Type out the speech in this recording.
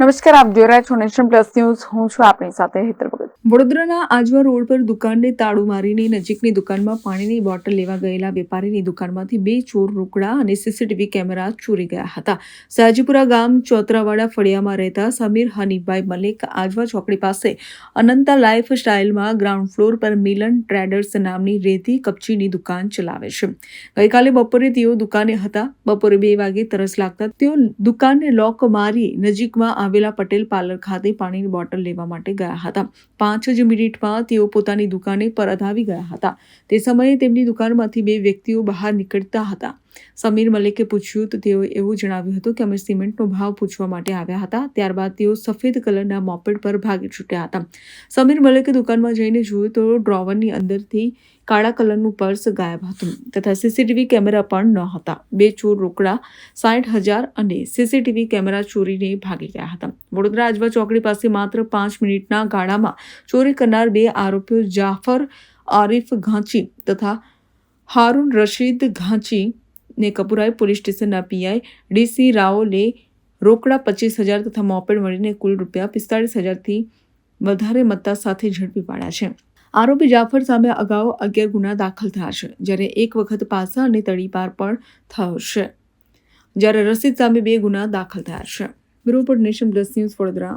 નમસ્કાર, આપ જોઈ રહ્યા છો નેશન પ્લસ ન્યૂઝ. હું છું આપણી સાથે હેતર ભગત. વડોદરાના આજવા રોડ પર દુકાનને તાળું મારીને નજીકની દુકાનમાં પાણીની બોટલ લેવા ગયેલા વેપારીની દુકાનમાંથી બે ચોર રોકડા અને સીસીટીવી કેમેરા ચોરી ગયા હતા. સાજીપુરા ગામ ચોતરાવાડા ફળિયામાં રહેતા સમીર હનીફભાઈ મલિક આજવા ચોકડી પાસે અનંતા લાઈફ સ્ટાઇલમાં ગ્રાઉન્ડ ફ્લોર પર મિલન ટ્રેડર્સ નામની રેતી કપચીની દુકાન ચલાવે છે. ગઈકાલે બપોરે તેઓ દુકાને હતા. બપોરે બે વાગે તરસ લાગતા તેઓ દુકાનને લોક મારી નજીકમાં આવેલા પટેલ પાર્લર ખાતે પાણીની બોટલ લેવા માટે ગયા હતા. પાંચ જ મિનિટમાં તેઓ પોતાની દુકાને પરત આવી ગયા હતા. તે સમયે તેમની દુકાનમાંથી બે વ્યક્તિઓ બહાર નીકળતા હતા. સમીર મલિકે પૂછ્યું તો તેઓએ એવું જણાવ્યું હતું કે અમે સિમેન્ટનો ભાવ પૂછવા માટે આવ્યા હતા. ત્યારબાદ તેઓ સફેદ કલરના મોપેડ પર ભાગી છૂટ્યા હતા. સમીર મલિકે દુકાનમાં જઈને જોયું તો ડ્રોવરની અંદરથી કાળા કલરનું પર્સ ગાયબ હતું તથા સીસીટીવી કેમેરા પણ ન હતા. બે ચોર રોકડા સાઠ હજાર અને સીસીટીવી કેમેરા ચોરીને ભાગી ગયા હતા. વડોદરા આજવા ચોકડી પાસે માત્ર પાંચ મિનિટના ગાળામાં ચોરી કરનાર બે આરોપીઓ જાફર આરિફ ઘાંચી તથા હારૂન રશીદ ઘાંચી ને કપુરાઈ પોલીસ સ્ટેશનના પીઆઈ ડીસી રાઓલે રોકડા પચીસ હજાર તથા મોપેડ મળીને કુલ રૂપિયા પિસ્તાળીસ હજારથી વધારે મત્તા સાથે ઝડપી પાડ્યા છે. આરોપી જાફર સામે અગાઉ અગિયાર ગુના દાખલ થયા છે, જ્યારે એક વખત પાસા અને તડીપાર પણ થયો છે. જ્યારે રસીદ સામે બે ગુના દાખલ થયા છે. બ્યુરો પર નેશન ન્યૂઝ વડોદરા.